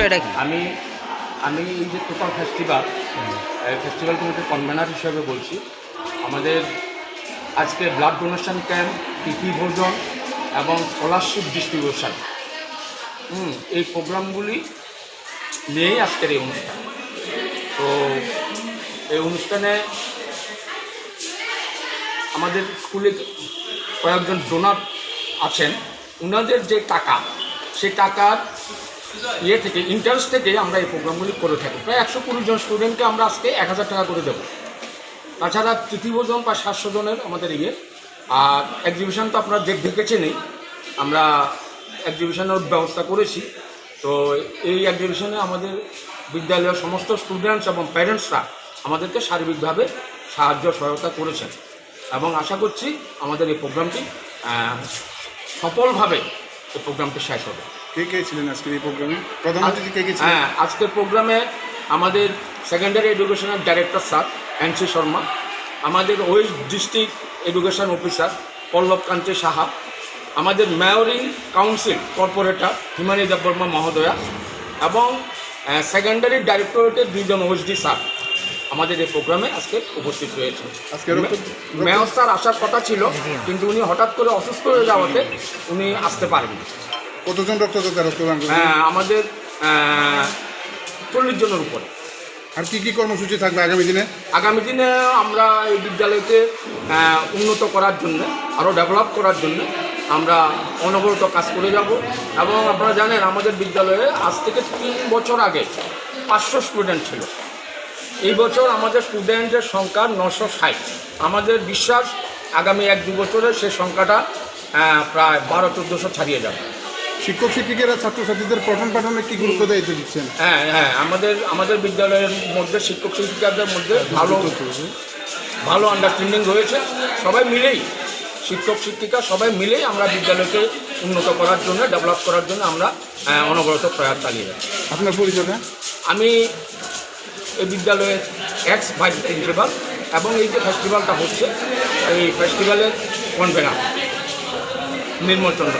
বিষয়টা কি? আমি আমি এই যে টোটাল ফেস্টিভ্যাল ফেস্টিভ্যাল কমিটির কনভেনার হিসেবে বলছি। আমাদের আজকে ব্লাড ডোনেশন ক্যাম্প তিথি ভোজন এবং স্কলারশিপ ডিস্ট্রিবিউশন হুম এই প্রোগ্রামগুলি নিয়েই আজকের এই অনুষ্ঠান। তো এই অনুষ্ঠানে আমাদের স্কুলে কয়েকজন ডোনার আছেন। ওনাদের যে টাকা সেই টাকার ইয়ে থেকে ইন্টারেস্ট থেকে আমরা এই প্রোগ্রামগুলি করে থাকি। প্রায় একশো কুড়ি জন স্টুডেন্টকে আমরা আজকে এক হাজার টাকা করে দেবো। তাছাড়া তৃতীয়জন বা সাতশো জনের আমাদের ইয়ে। আর এক্সিবিশন তো আপনারা দেখ দেখেছেনই, আমরা এক্সিবিশনের ব্যবস্থা করেছি। তো এই এক্সিবিশনে আমাদের বিদ্যালয়ের সমস্ত স্টুডেন্টস এবং প্যারেন্টসরা আমাদেরকে সার্বিকভাবে সাহায্য, সহায়তা করেছেন। এবং আশা করছি আমাদের এই প্রোগ্রামটি সফলভাবে এই প্রোগ্রামটি শেষ হবে। কে কে ছিলেন আজকের এই প্রোগ্রামে? প্রধান অতিথি কে কে ছিলেন? হ্যাঁ আজকের প্রোগ্রামে আমাদের সেকেন্ডারি এডুকেশনের director sir N C Sharma আমাদের west district education officer Pallab Kanti Saha আমাদের mayor in council corporator Himani Debbarma মহোদয়া এবং সেকেন্ডারি ডাইরেক্টরেটের দুইজন ওএসডি স্যার আমাদের এই প্রোগ্রামে আজকে উপস্থিত রয়েছে আজকে মেয়র স্যার আসার কথা ছিল কিন্তু উনি হঠাৎ করে অসুস্থ হয়ে যাওয়াতে উনি আসতে পারেননি। কতজন রক্তদাতা রক্তদান হ্যাঁ, আমাদের চল্লিশ জনের উপরে। আর কি কি কর্মসূচি থাকবে আগামী দিনে? আগামী দিনে আমরা এই বিদ্যালয়কে উন্নত করার জন্য আরও ডেভেলপ করার জন্য আমরা অনবরত কাজ করে যাব। এবং আপনারা জানেন আমাদের বিদ্যালয়ে আজ থেকে তিন বছর আগে পাঁচশো স্টুডেন্ট ছিল। এই বছর আমাদের স্টুডেন্টের সংখ্যা নশো ষাট। আমাদের বিশ্বাস আগামী এক দু বছরে সেই সংখ্যাটা প্রায় বারো চোদ্দোশো ছাড়িয়ে যাবে। শিক্ষক শিক্ষিকারা ছাত্রছাত্রীদের পঠন পাঠনে কি গুরুত্ব দায়িত্ব দিচ্ছেন? হ্যাঁ হ্যাঁ আমাদের আমাদের বিদ্যালয়ের মধ্যে শিক্ষক শিক্ষিকাদের মধ্যে ভালো ভালো আন্ডারস্ট্যান্ডিং রয়েছে। সবাই মিলেই শিক্ষক শিক্ষিকা সবাই মিলেই আমরা বিদ্যালয়কে উন্নত করার জন্য ডেভেলপ করার জন্য আমরা আহ, অনবরত প্রয়াস চালিয়ে যাচ্ছি। আপনার পরিচয়টা? আমি এই বিদ্যালয়ের এক্স ভাইস প্রিন্সিপাল এবং এই যে ফেস্টিভ্যালটা হচ্ছে এই ফেস্টিভ্যালের কনভেনার নির্মল চন্দ্র।